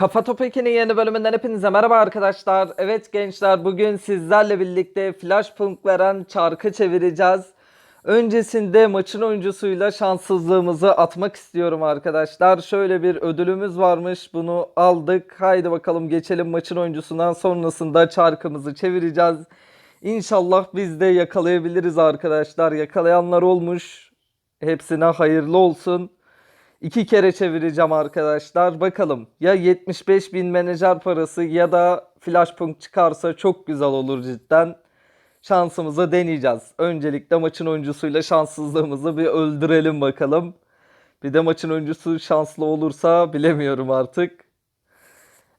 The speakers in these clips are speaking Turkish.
Kafa Topu 2'nin yeni bölümünden hepinize merhaba arkadaşlar. Evet gençler bugün sizlerle birlikte flash punk veren çarkı çevireceğiz. Öncesinde maçın oyuncusuyla şanssızlığımızı atmak istiyorum arkadaşlar. Şöyle bir ödülümüz varmış bunu aldık. Haydi bakalım geçelim maçın oyuncusundan sonrasında çarkımızı çevireceğiz. İnşallah biz de yakalayabiliriz arkadaşlar. Yakalayanlar olmuş. Hepsine hayırlı olsun. İki kere çevireceğim arkadaşlar. Bakalım ya 75 bin menajer parası ya da Flashpunk çıkarsa çok güzel olur cidden. Şansımızı deneyeceğiz. Öncelikle maçın oyuncusuyla şanssızlığımızı bir öldürelim bakalım. Bir de maçın oyuncusu şanslı olursa bilemiyorum artık.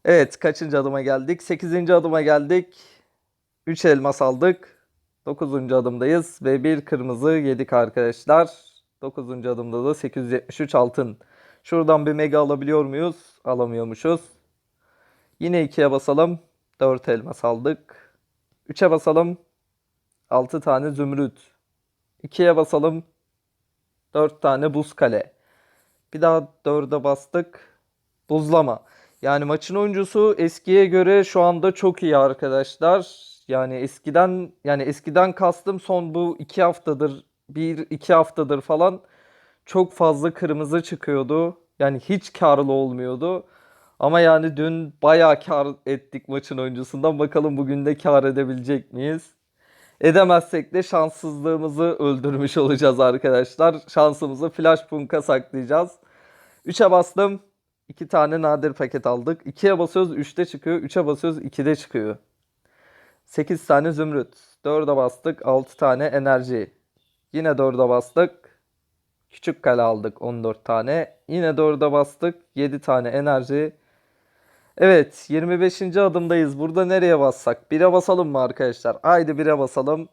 Evet kaçıncı adıma geldik? 8. adıma geldik. 3 elmas aldık. 9. adımdayız ve bir kırmızı yedik arkadaşlar. 9. adımda da 873 altın. Şuradan bir mega alabiliyor muyuz? Alamıyormuşuz. Yine 2'ye basalım. 4 elmas aldık. 3'e basalım. 6 tane zümrüt. 2'ye basalım. 4 tane buz kale. Bir daha 4'e bastık. Buzlama. Yani maçın oyuncusu eskiye göre şu anda çok iyi arkadaşlar. Yani eskiden yani eskiden kastım son bu 2 haftadır bir iki haftadır falan çok fazla kırmızı çıkıyordu. Yani hiç karlı olmuyordu. Ama yani dün bayağı kar ettik maçın oyuncusundan. Bakalım bugün de kar edebilecek miyiz? Edemezsek de şanssızlığımızı öldürmüş olacağız arkadaşlar. Şansımızı flash punk'a saklayacağız. 3'e bastım. 2 tane nadir paket aldık. 2'ye basıyoruz 3'te çıkıyor. 3'e basıyoruz 2'de çıkıyor. 8 tane zümrüt. 4'e bastık 6 tane enerji. Yine 4'e bastık. Küçük kale aldık 14 tane. Yine 4'e bastık. 7 tane enerji. Evet 25. adımdayız. Burada nereye bassak? 1'e basalım mı arkadaşlar? Haydi 1'e basalım.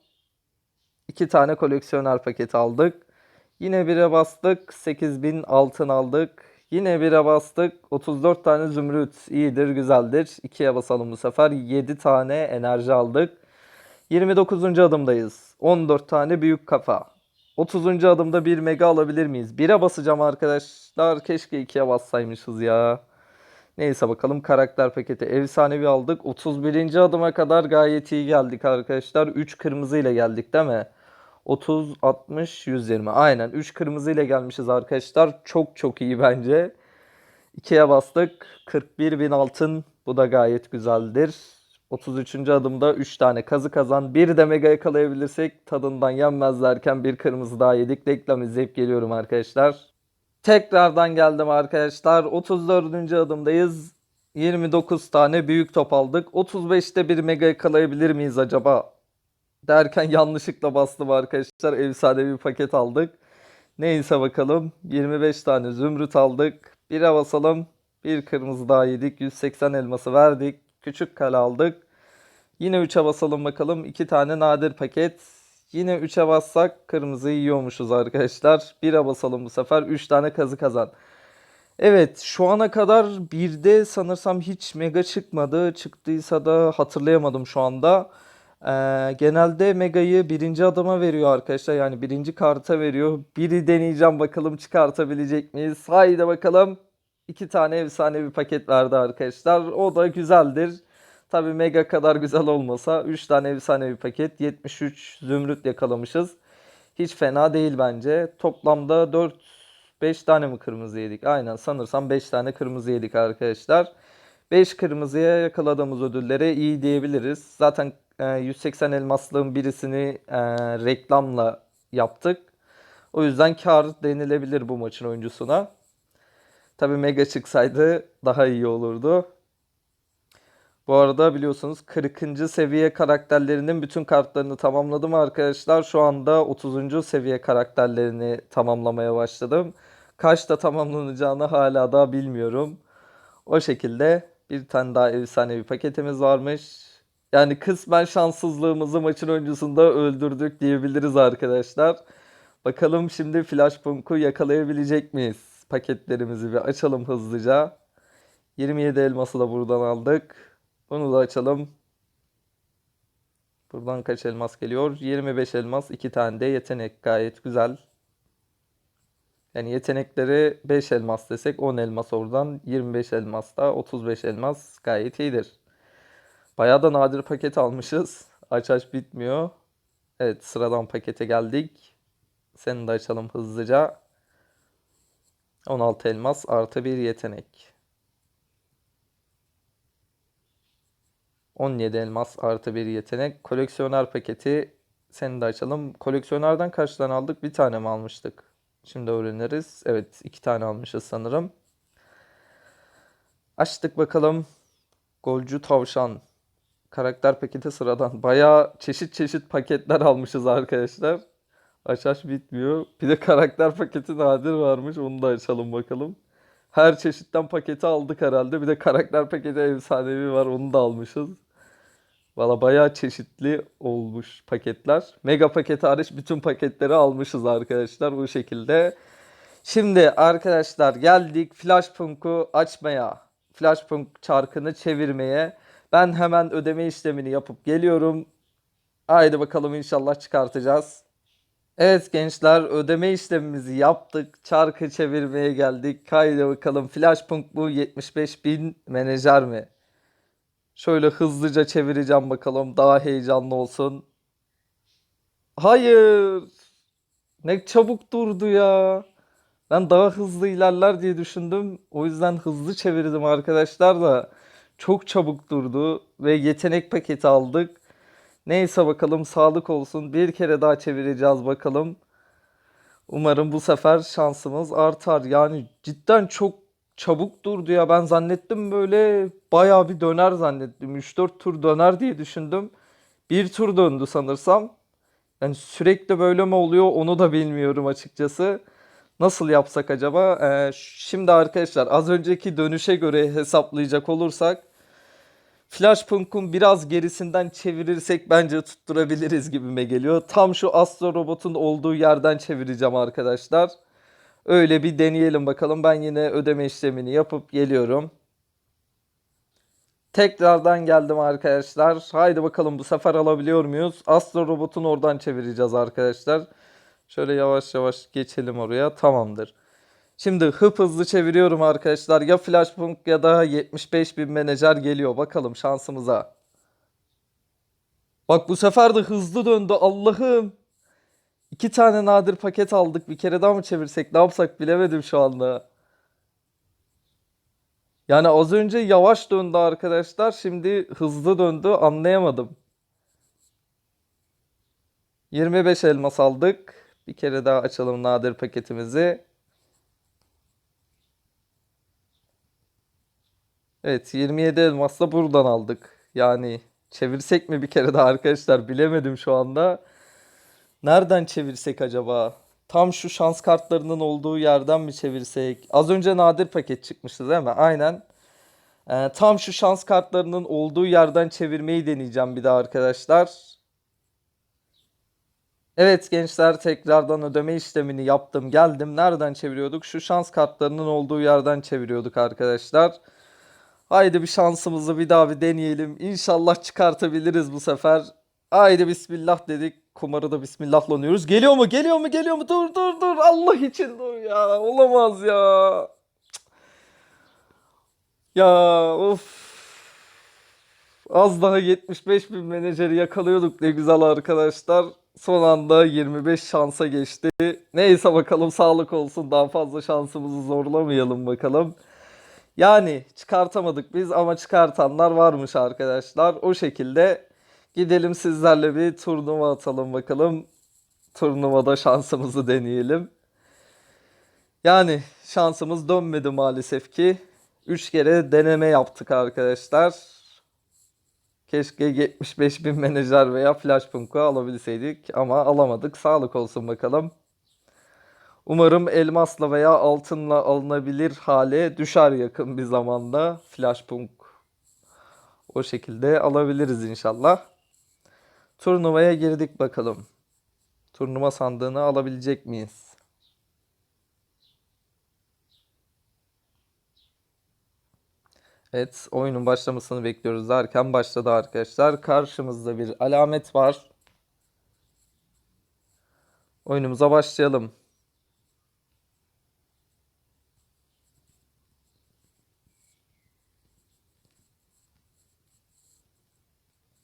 2 tane koleksiyoner paketi aldık. Yine 1'e bastık. 8000 altın aldık. Yine 1'e bastık. 34 tane zümrüt. İyidir, güzeldir. 2'ye basalım bu sefer. 7 tane enerji aldık. 29. adımdayız. 14 tane büyük kafa. 30. adımda bir mega alabilir miyiz? 1'e basacağım arkadaşlar. Keşke 2'ye bassaymışız ya. Neyse bakalım karakter paketi efsanevi aldık. 31. adıma kadar gayet iyi geldik arkadaşlar. 3 kırmızı ile geldik değil mi? 30, 60, 120. Aynen 3 kırmızı ile gelmişiz arkadaşlar. Çok çok iyi bence. 2'ye bastık. 41 bin altın. Bu da gayet güzeldir. 33. adımda 3 tane kazı kazan. Bir de mega yakalayabilirsek tadından yenmez derken bir kırmızı daha yedik. Reklam izleyip geliyorum arkadaşlar. Tekrardan geldim arkadaşlar. 34. adımdayız. 29 tane büyük top aldık. 35'te bir mega yakalayabilir miyiz acaba? Derken yanlışlıkla bastım arkadaşlar. Efsane bir paket aldık. Neyse bakalım. 25 tane zümrüt aldık. Bire basalım. Bir kırmızı daha yedik. 180 elması verdik. Küçük kale aldık. Yine 3'e basalım bakalım. 2 tane nadir paket. Yine 3'e bassak kırmızıyı yiyormuşuz arkadaşlar. 1'e basalım bu sefer. 3 tane kazı kazan. Evet şu ana kadar birde sanırsam hiç mega çıkmadı. Çıktıysa da hatırlayamadım şu anda. Ee, genelde megayı birinci adama veriyor arkadaşlar. Yani birinci karta veriyor. Biri deneyeceğim bakalım çıkartabilecek miyiz? Haydi bakalım. İki tane efsane bir paket verdi arkadaşlar. O da güzeldir. Tabi mega kadar güzel olmasa 3 tane efsane bir paket 73 zümrüt yakalamışız. Hiç fena değil bence. Toplamda 4 5 tane mi kırmızı yedik? Aynen sanırsam 5 tane kırmızı yedik arkadaşlar. 5 kırmızıya yakaladığımız ödüllere iyi diyebiliriz. Zaten e, 180 elmaslığın birisini e, reklamla yaptık. O yüzden kar denilebilir bu maçın oyuncusuna. Tabi mega çıksaydı daha iyi olurdu. Bu arada biliyorsunuz 40. seviye karakterlerinin bütün kartlarını tamamladım arkadaşlar. Şu anda 30. seviye karakterlerini tamamlamaya başladım. Kaçta tamamlanacağını hala daha bilmiyorum. O şekilde bir tane daha efsanevi paketimiz varmış. Yani kısmen şanssızlığımızı maçın öncesinde öldürdük diyebiliriz arkadaşlar. Bakalım şimdi Flashpunk'u yakalayabilecek miyiz? Paketlerimizi bir açalım hızlıca. 27 elması da buradan aldık. Bunu da açalım. Buradan kaç elmas geliyor? 25 elmas. 2 tane de yetenek. Gayet güzel. Yani yetenekleri 5 elmas desek 10 elmas oradan 25 elmas da 35 elmas gayet iyidir. Bayağı da nadir paket almışız. Aç aç bitmiyor. Evet sıradan pakete geldik. Seni de açalım hızlıca. 16 elmas artı bir yetenek. 17 elmas artı bir yetenek. Koleksiyoner paketi seni de açalım. Koleksiyonerden kaç tane aldık? Bir tane mi almıştık? Şimdi öğreniriz. Evet iki tane almışız sanırım. Açtık bakalım. Golcü tavşan. Karakter paketi sıradan. Bayağı çeşit çeşit paketler almışız arkadaşlar. Aç aç bitmiyor. Bir de karakter paketi nadir varmış. Onu da açalım bakalım. Her çeşitten paketi aldık herhalde. Bir de karakter paketi efsanevi var. Onu da almışız. Valla bayağı çeşitli olmuş paketler. Mega paketi hariç bütün paketleri almışız arkadaşlar bu şekilde. Şimdi arkadaşlar geldik Flashpunk'u açmaya. Flashpunk çarkını çevirmeye. Ben hemen ödeme işlemini yapıp geliyorum. Haydi bakalım inşallah çıkartacağız. Evet gençler ödeme işlemimizi yaptık. Çarkı çevirmeye geldik. Haydi bakalım Flashpunk bu 75.000 menajer mi? Şöyle hızlıca çevireceğim bakalım. Daha heyecanlı olsun. Hayır. Ne çabuk durdu ya. Ben daha hızlı ilerler diye düşündüm. O yüzden hızlı çevirdim arkadaşlar da. Çok çabuk durdu ve yetenek paketi aldık. Neyse bakalım sağlık olsun. Bir kere daha çevireceğiz bakalım. Umarım bu sefer şansımız artar. Yani cidden çok çabuk durdu ya. Ben zannettim böyle bayağı bir döner zannettim. 3-4 tur döner diye düşündüm. Bir tur döndü sanırsam. Yani sürekli böyle mi oluyor onu da bilmiyorum açıkçası. Nasıl yapsak acaba? Ee, şimdi arkadaşlar az önceki dönüşe göre hesaplayacak olursak Flashpunk'un biraz gerisinden çevirirsek bence tutturabiliriz gibime geliyor. Tam şu Astro Robot'un olduğu yerden çevireceğim arkadaşlar. Öyle bir deneyelim bakalım. Ben yine ödeme işlemini yapıp geliyorum. Tekrardan geldim arkadaşlar. Haydi bakalım bu sefer alabiliyor muyuz? Astro Robot'un oradan çevireceğiz arkadaşlar. Şöyle yavaş yavaş geçelim oraya. Tamamdır. Şimdi hıp hızlı çeviriyorum arkadaşlar. Ya Flashpunk ya da 75 bin menajer geliyor. Bakalım şansımıza. Bak bu sefer de hızlı döndü. Allah'ım. İki tane nadir paket aldık. Bir kere daha mı çevirsek? Ne yapsak bilemedim şu anda. Yani az önce yavaş döndü arkadaşlar. Şimdi hızlı döndü. Anlayamadım. 25 elmas aldık. Bir kere daha açalım nadir paketimizi. Evet 27 elmasla buradan aldık. Yani çevirsek mi bir kere daha arkadaşlar bilemedim şu anda. Nereden çevirsek acaba? Tam şu şans kartlarının olduğu yerden mi çevirsek? Az önce nadir paket çıkmıştı değil mi? Aynen. Ee, tam şu şans kartlarının olduğu yerden çevirmeyi deneyeceğim bir daha arkadaşlar. Evet gençler tekrardan ödeme işlemini yaptım geldim. Nereden çeviriyorduk? Şu şans kartlarının olduğu yerden çeviriyorduk arkadaşlar. Haydi bir şansımızı bir daha bir deneyelim. İnşallah çıkartabiliriz bu sefer. Haydi bismillah dedik. Kumarı da bismillahlanıyoruz. Geliyor mu? Geliyor mu? Geliyor mu? Dur dur dur. Allah için dur ya. Olamaz ya. Ya of. Az daha 75 bin menajeri yakalıyorduk ne güzel arkadaşlar. Son anda 25 şansa geçti. Neyse bakalım sağlık olsun. Daha fazla şansımızı zorlamayalım bakalım. Yani çıkartamadık biz ama çıkartanlar varmış arkadaşlar. O şekilde gidelim sizlerle bir turnuva atalım bakalım. Turnuvada şansımızı deneyelim. Yani şansımız dönmedi maalesef ki. 3 kere deneme yaptık arkadaşlar. Keşke 75 bin menajer veya Flashpunk'u alabilseydik ama alamadık. Sağlık olsun bakalım. Umarım elmasla veya altınla alınabilir hale düşer yakın bir zamanda. Flashpunk o şekilde alabiliriz inşallah. Turnuvaya girdik bakalım. Turnuva sandığını alabilecek miyiz? Evet, oyunun başlamasını bekliyoruz derken başladı arkadaşlar. Karşımızda bir alamet var. Oyunumuza başlayalım.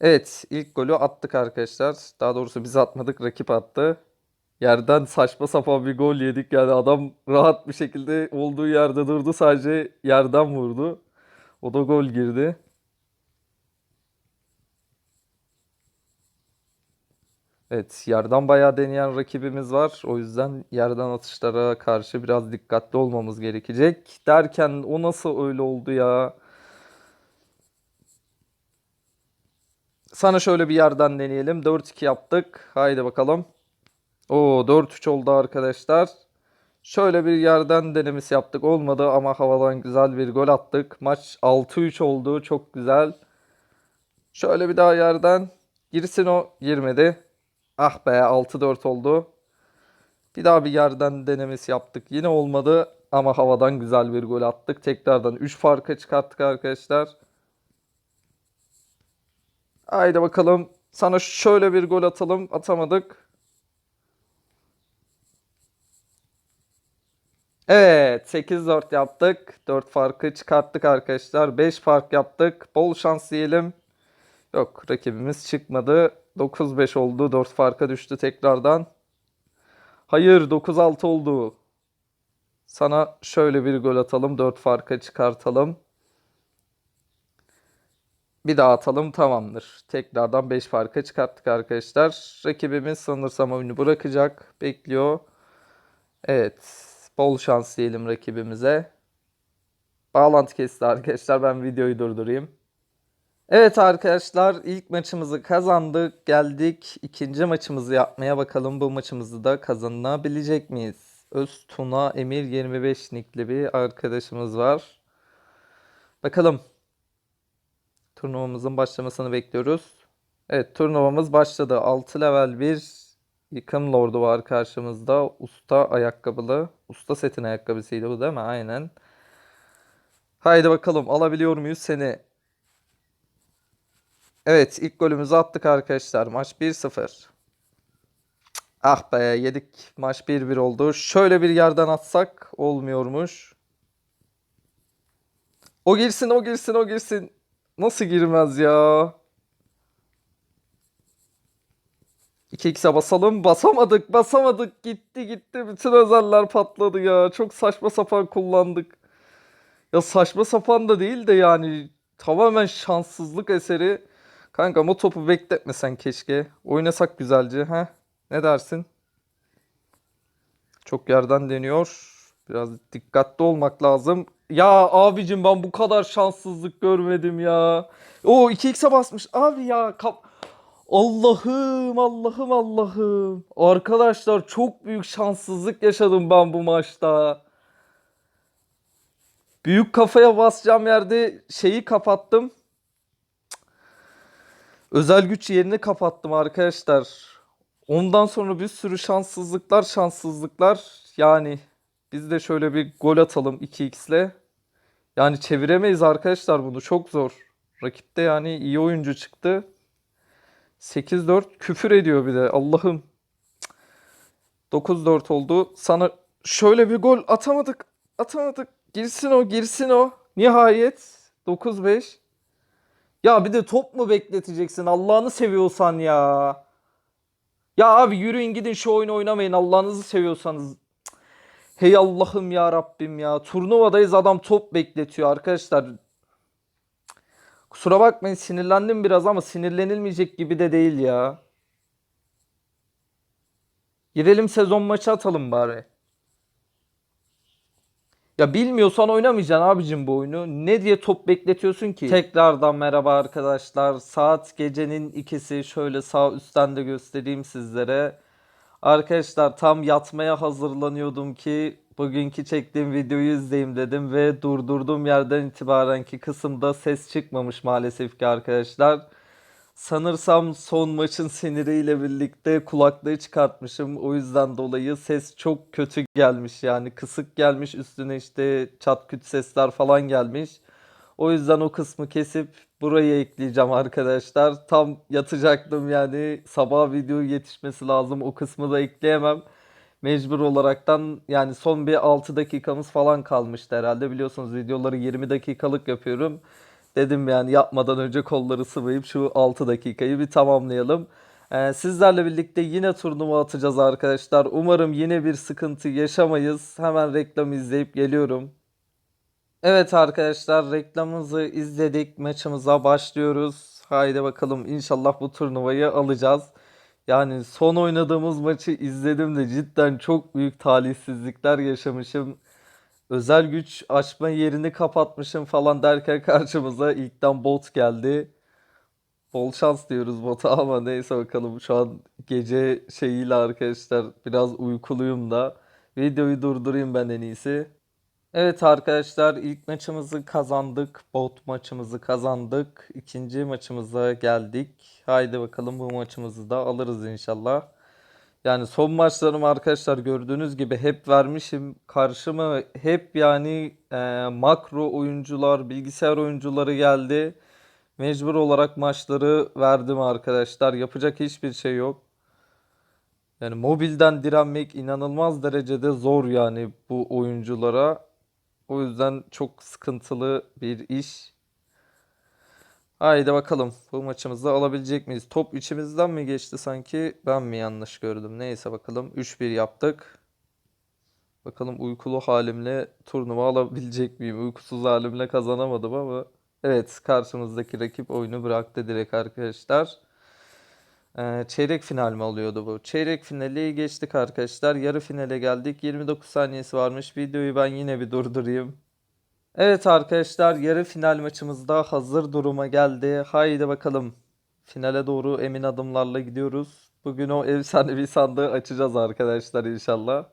Evet, ilk golü attık arkadaşlar. Daha doğrusu biz atmadık, rakip attı. Yerden saçma sapan bir gol yedik. Yani adam rahat bir şekilde olduğu yerde durdu. Sadece yerden vurdu. O da gol girdi. Evet, yerden bayağı deneyen rakibimiz var. O yüzden yerden atışlara karşı biraz dikkatli olmamız gerekecek. Derken o nasıl öyle oldu ya? Sana şöyle bir yerden deneyelim. 4-2 yaptık. Haydi bakalım. Oo 4-3 oldu arkadaşlar. Şöyle bir yerden denemesi yaptık. Olmadı ama havadan güzel bir gol attık. Maç 6-3 oldu. Çok güzel. Şöyle bir daha yerden. Girsin o. Girmedi. Ah be 6-4 oldu. Bir daha bir yerden denemesi yaptık. Yine olmadı ama havadan güzel bir gol attık. Tekrardan 3 farka çıkarttık arkadaşlar. Haydi bakalım. Sana şöyle bir gol atalım. Atamadık. Evet 8-4 yaptık. 4 farkı çıkarttık arkadaşlar. 5 fark yaptık. Bol şans diyelim. Yok rakibimiz çıkmadı. 9-5 oldu. 4 farka düştü tekrardan. Hayır 9-6 oldu. Sana şöyle bir gol atalım. 4 farka çıkartalım. Bir daha atalım tamamdır. Tekrardan 5 farka çıkarttık arkadaşlar. Rakibimiz sanırsam oyunu bırakacak. Bekliyor. Evet. Bol şans diyelim rakibimize. Bağlantı kesti arkadaşlar. Ben videoyu durdurayım. Evet arkadaşlar ilk maçımızı kazandık. Geldik ikinci maçımızı yapmaya bakalım. Bu maçımızı da kazanabilecek miyiz? Öztuna Emir 25 nickli bir arkadaşımız var. Bakalım. Turnuvamızın başlamasını bekliyoruz. Evet turnuvamız başladı. 6 level bir yıkım lordu var karşımızda. Usta ayakkabılı. Usta setin ayakkabısıydı bu değil mi? Aynen. Haydi bakalım alabiliyor muyuz seni? Evet ilk golümüzü attık arkadaşlar. Maç 1-0. Ah be yedik. Maç 1-1 oldu. Şöyle bir yerden atsak olmuyormuş. O girsin o girsin o girsin. Nasıl girmez ya? 2x'e basalım. Basamadık basamadık. Gitti gitti. Bütün özeller patladı ya. Çok saçma sapan kullandık. Ya saçma sapan da değil de yani tamamen şanssızlık eseri. Kanka o topu bekletmesen keşke. Oynasak güzelce. ha? Ne dersin? Çok yerden deniyor. Biraz dikkatli olmak lazım. Ya abicim ben bu kadar şanssızlık görmedim ya. O 2x'e basmış. Abi ya kap Allah'ım Allah'ım Allah'ım. Arkadaşlar çok büyük şanssızlık yaşadım ben bu maçta. Büyük kafaya basacağım yerde şeyi kapattım. Özel güç yerini kapattım arkadaşlar. Ondan sonra bir sürü şanssızlıklar şanssızlıklar. Yani biz de şöyle bir gol atalım 2x'le. Yani çeviremeyiz arkadaşlar bunu çok zor. Rakipte yani iyi oyuncu çıktı. 8-4 küfür ediyor bir de Allah'ım. 9-4 oldu. Sana şöyle bir gol atamadık. Atamadık. Girsin o girsin o. Nihayet 9-5. Ya bir de top mu bekleteceksin Allah'ını seviyorsan ya. Ya abi yürüyün gidin şu oyunu oynamayın Allah'ınızı seviyorsanız. Hey Allah'ım ya Rabbim ya. Turnuvadayız adam top bekletiyor arkadaşlar. Kusura bakmayın sinirlendim biraz ama sinirlenilmeyecek gibi de değil ya. Girelim sezon maçı atalım bari. Ya bilmiyorsan oynamayacaksın abicim bu oyunu. Ne diye top bekletiyorsun ki? Tekrardan merhaba arkadaşlar. Saat gecenin ikisi. Şöyle sağ üstten de göstereyim sizlere. Arkadaşlar tam yatmaya hazırlanıyordum ki bugünkü çektiğim videoyu izleyeyim dedim ve durdurduğum yerden itibarenki kısımda ses çıkmamış maalesef ki arkadaşlar. Sanırsam son maçın siniriyle birlikte kulaklığı çıkartmışım. O yüzden dolayı ses çok kötü gelmiş yani kısık gelmiş üstüne işte çat küt sesler falan gelmiş. O yüzden o kısmı kesip buraya ekleyeceğim arkadaşlar. Tam yatacaktım yani sabah video yetişmesi lazım o kısmı da ekleyemem. Mecbur olaraktan yani son bir 6 dakikamız falan kalmıştı herhalde. Biliyorsunuz videoları 20 dakikalık yapıyorum. Dedim yani yapmadan önce kolları sıvayıp şu 6 dakikayı bir tamamlayalım. Ee, sizlerle birlikte yine turnuva atacağız arkadaşlar. Umarım yine bir sıkıntı yaşamayız. Hemen reklam izleyip geliyorum. Evet arkadaşlar reklamımızı izledik. Maçımıza başlıyoruz. Haydi bakalım inşallah bu turnuvayı alacağız. Yani son oynadığımız maçı izledim de cidden çok büyük talihsizlikler yaşamışım. Özel güç açma yerini kapatmışım falan derken karşımıza ilkten bot geldi. Bol şans diyoruz bota ama neyse bakalım şu an gece şeyiyle arkadaşlar biraz uykuluyum da. Videoyu durdurayım ben en iyisi. Evet arkadaşlar ilk maçımızı kazandık. Bot maçımızı kazandık. İkinci maçımıza geldik. Haydi bakalım bu maçımızı da alırız inşallah. Yani son maçlarım arkadaşlar gördüğünüz gibi hep vermişim. Karşıma hep yani e, makro oyuncular, bilgisayar oyuncuları geldi. Mecbur olarak maçları verdim arkadaşlar. Yapacak hiçbir şey yok. Yani mobilden direnmek inanılmaz derecede zor yani bu oyunculara. O yüzden çok sıkıntılı bir iş. Haydi bakalım bu maçımızda alabilecek miyiz? Top içimizden mi geçti sanki? Ben mi yanlış gördüm? Neyse bakalım 3-1 yaptık. Bakalım uykulu halimle turnuva alabilecek miyim? Uykusuz halimle kazanamadım ama. Evet karşımızdaki rakip oyunu bıraktı direkt arkadaşlar. Çeyrek final mi oluyordu bu? Çeyrek finali geçtik arkadaşlar. Yarı finale geldik. 29 saniyesi varmış. Videoyu ben yine bir durdurayım. Evet arkadaşlar yarı final maçımızda hazır duruma geldi. Haydi bakalım. Finale doğru emin adımlarla gidiyoruz. Bugün o efsanevi sandığı açacağız arkadaşlar inşallah.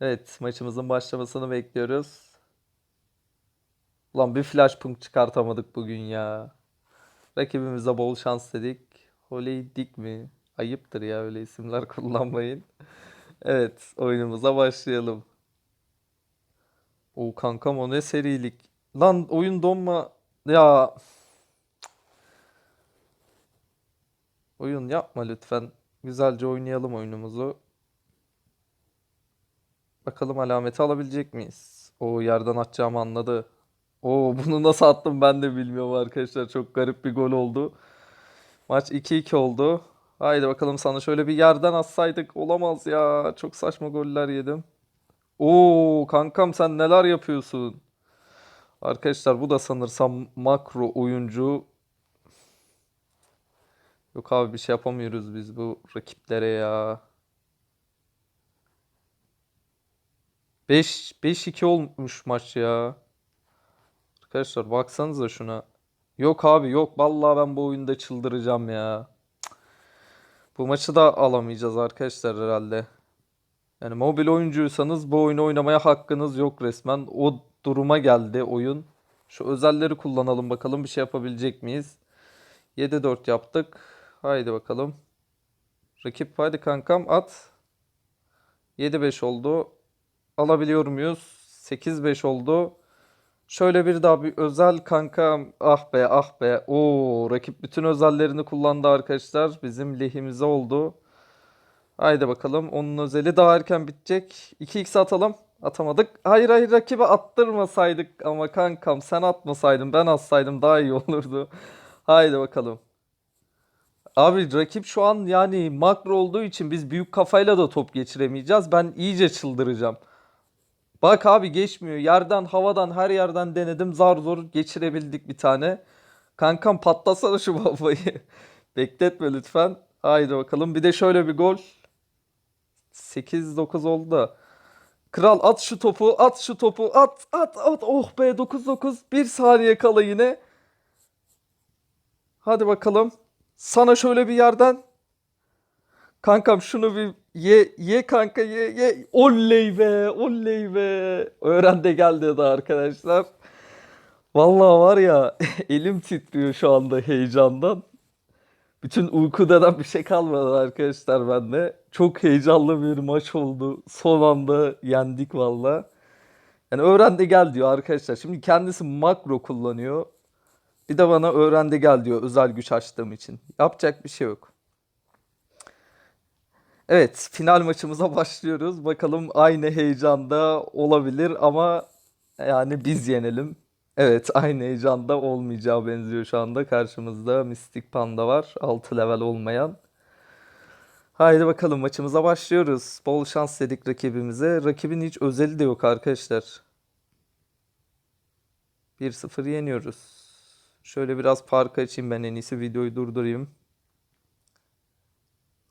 Evet maçımızın başlamasını bekliyoruz. Ulan bir flash punk çıkartamadık bugün ya. Rakibimize bol şans dedik. Holey Dick mi? Ayıptır ya öyle isimler kullanmayın. Evet oyunumuza başlayalım. O kankam o ne serilik. Lan oyun donma. Ya. Oyun yapma lütfen. Güzelce oynayalım oyunumuzu. Bakalım alameti alabilecek miyiz? O yerden atacağımı anladı. O bunu nasıl attım ben de bilmiyorum arkadaşlar. Çok garip bir gol oldu. Maç 2-2 oldu. Haydi bakalım sana şöyle bir yerden atsaydık. Olamaz ya. Çok saçma goller yedim. Oo kankam sen neler yapıyorsun? Arkadaşlar bu da sanırsam makro oyuncu. Yok abi bir şey yapamıyoruz biz bu rakiplere ya. 5 5-2 olmuş maç ya. Arkadaşlar baksanıza şuna. Yok abi yok. Vallahi ben bu oyunda çıldıracağım ya. Bu maçı da alamayacağız arkadaşlar herhalde. Yani mobil oyuncuysanız bu oyunu oynamaya hakkınız yok resmen. O duruma geldi oyun. Şu özelleri kullanalım bakalım bir şey yapabilecek miyiz? 7-4 yaptık. Haydi bakalım. Rakip hadi kankam at. 7-5 oldu. Alabiliyor muyuz? 8-5 oldu. Şöyle bir daha bir özel kankam. Ah be ah be. Oo rakip bütün özellerini kullandı arkadaşlar. Bizim lehimize oldu. Haydi bakalım. Onun özeli daha erken bitecek. 2x atalım. Atamadık. Hayır hayır rakibe attırmasaydık ama kankam sen atmasaydın ben atsaydım daha iyi olurdu. Haydi bakalım. Abi rakip şu an yani makro olduğu için biz büyük kafayla da top geçiremeyeceğiz. Ben iyice çıldıracağım. Bak abi geçmiyor. Yerden, havadan, her yerden denedim. Zar zor geçirebildik bir tane. Kankam patlasana şu bombayı. Bekletme lütfen. Haydi bakalım. Bir de şöyle bir gol. 8-9 oldu da. Kral at şu topu, at şu topu, at, at, at. Oh be 9-9. Bir saniye kala yine. Hadi bakalım. Sana şöyle bir yerden. Kankam şunu bir ye, ye kanka ye, ye. Oley be, oley be. Öğren de gel dedi arkadaşlar. Vallahi var ya elim titriyor şu anda heyecandan. Bütün uyku denen bir şey kalmadı arkadaşlar bende. Çok heyecanlı bir maç oldu. Son anda yendik valla. Yani öğren de gel diyor arkadaşlar. Şimdi kendisi makro kullanıyor. Bir de bana öğren de gel diyor özel güç açtığım için. Yapacak bir şey yok. Evet, final maçımıza başlıyoruz. Bakalım aynı heyecanda olabilir ama yani biz yenelim. Evet, aynı heyecanda olmayacağı benziyor şu anda. Karşımızda Mystic Panda var. 6 level olmayan. Haydi bakalım maçımıza başlıyoruz. Bol şans dedik rakibimize. Rakibin hiç özeli de yok arkadaşlar. 1-0 yeniyoruz. Şöyle biraz park açayım ben en iyisi videoyu durdurayım.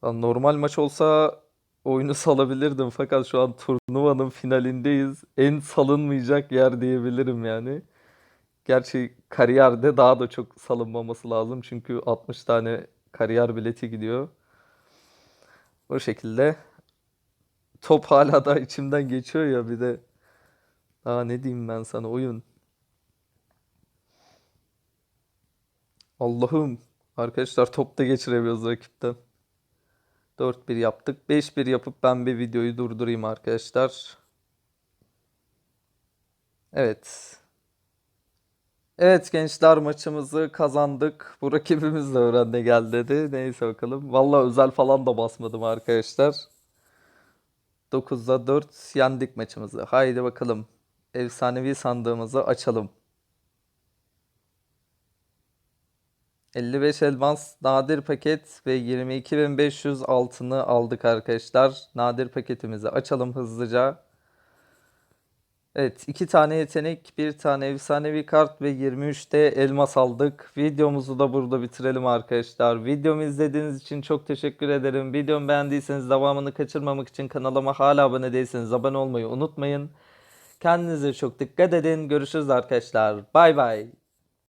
Normal maç olsa oyunu salabilirdim fakat şu an turnuvanın finalindeyiz. En salınmayacak yer diyebilirim yani. Gerçi kariyerde daha da çok salınmaması lazım çünkü 60 tane kariyer bileti gidiyor. O şekilde top hala da içimden geçiyor ya bir de daha ne diyeyim ben sana oyun. Allah'ım arkadaşlar top da geçiremiyoruz rakipten. 4-1 yaptık. 5-1 yapıp ben bir videoyu durdurayım arkadaşlar. Evet. Evet gençler maçımızı kazandık. Bu rakibimiz de öğrende gel dedi. Neyse bakalım. Valla özel falan da basmadım arkadaşlar. 9'da 4 yendik maçımızı. Haydi bakalım. Efsanevi sandığımızı açalım. 55 elmas nadir paket ve 22.500 altını aldık arkadaşlar. Nadir paketimizi açalım hızlıca. Evet, iki tane yetenek, bir tane efsanevi kart ve 23'te elmas aldık. Videomuzu da burada bitirelim arkadaşlar. Videomu izlediğiniz için çok teşekkür ederim. Videomu beğendiyseniz devamını kaçırmamak için kanalıma hala abone değilseniz abone olmayı unutmayın. Kendinize çok dikkat edin. Görüşürüz arkadaşlar. Bay bay.